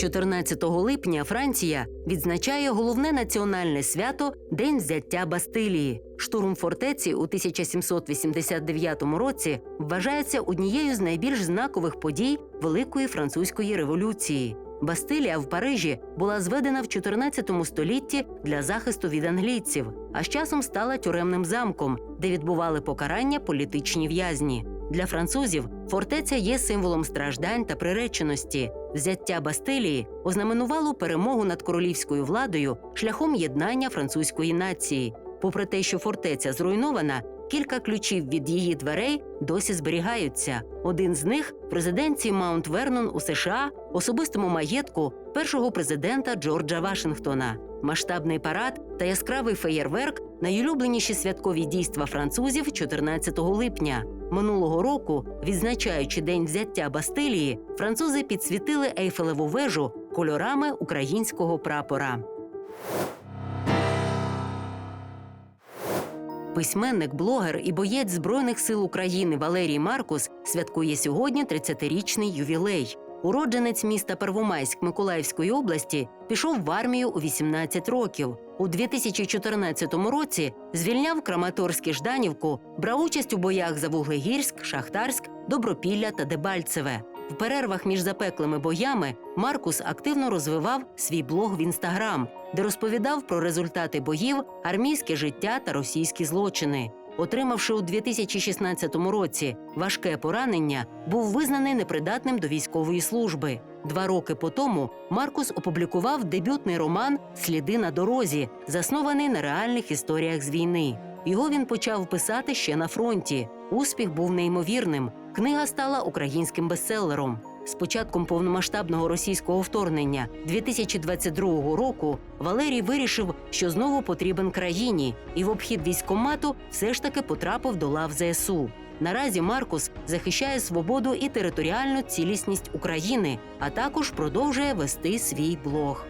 14 липня Франція відзначає головне національне свято День взяття Бастилії. Штурм фортеці у 1789 році вважається однією з найбільш знакових подій Великої французької революції. Бастилія в Парижі була зведена в 14 столітті для захисту від англійців, а з часом стала тюремним замком, де відбували покарання політичні в'язні. Для французів фортеця є символом страждань та приреченості. Взяття Бастилії ознаменувало перемогу над королівською владою шляхом єднання французької нації. Попри те, що фортеця зруйнована, кілька ключів від її дверей досі зберігаються. Один з них в резиденції Маунт Вернон у США, особистому маєтку першого президента Джорджа Вашингтона. Масштабний парад та яскравий феєрверк найулюбленіші святкові дійства французів 14 липня. Минулого року, відзначаючи день взяття Бастилії, французи підсвітили Ейфелеву вежу кольорами українського прапора. Письменник, блогер і боєць Збройних сил України Валерій Маркус святкує сьогодні 30-річний ювілей. Уродженець міста Первомайськ Миколаївської області пішов в армію у 18 років. У 2014 році звільняв Краматорськ Жданівку, брав участь у боях за Вуглегірськ, Шахтарськ, Добропілля та Дебальцеве. В перервах між запеклими боями Маркус активно розвивав свій блог в інстаграм, де розповідав про результати боїв, армійське життя та російські злочини. Отримавши у 2016 році важке поранення, був визнаний непридатним до військової служби. Два роки по тому Маркус опублікував дебютний роман Сліди на дорозі, заснований на реальних історіях з війни. Його він почав писати ще на фронті. Успіх був неймовірним. Книга стала українським бестселером. З початком повномасштабного російського вторгнення 2022 року Валерій вирішив, що знову потрібен країні, і в обхід військкомату все ж таки потрапив до лав ЗСУ. Наразі Маркус захищає свободу і територіальну цілісність України, а також продовжує вести свій блог.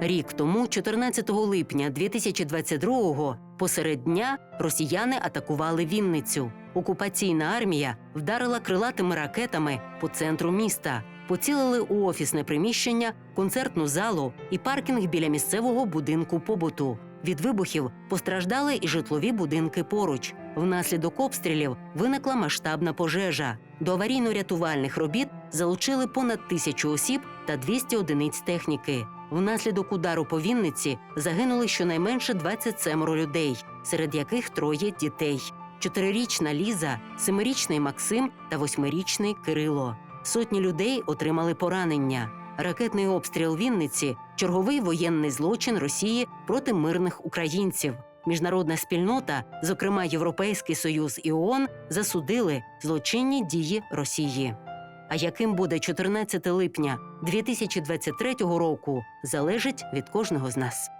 Рік тому, 14 липня 2022-го, посеред дня росіяни атакували Вінницю. Окупаційна армія вдарила крилатими ракетами по центру міста, поцілили у офісне приміщення, концертну залу і паркінг біля місцевого будинку побуту. Від вибухів постраждали і житлові будинки поруч. Внаслідок обстрілів виникла масштабна пожежа. До аварійно-рятувальних робіт залучили понад тисячу осіб та 200 одиниць техніки. Внаслідок удару по Вінниці загинули щонайменше 27 людей, серед яких троє дітей: чотирирічна Ліза, семирічний Максим та восьмирічний Кирило. Сотні людей отримали поранення. Ракетний обстріл Вінниці черговий воєнний злочин Росії проти мирних українців. Міжнародна спільнота, зокрема Європейський Союз і ООН, засудили злочинні дії Росії. А яким буде 14 липня 2023 року, залежить від кожного з нас.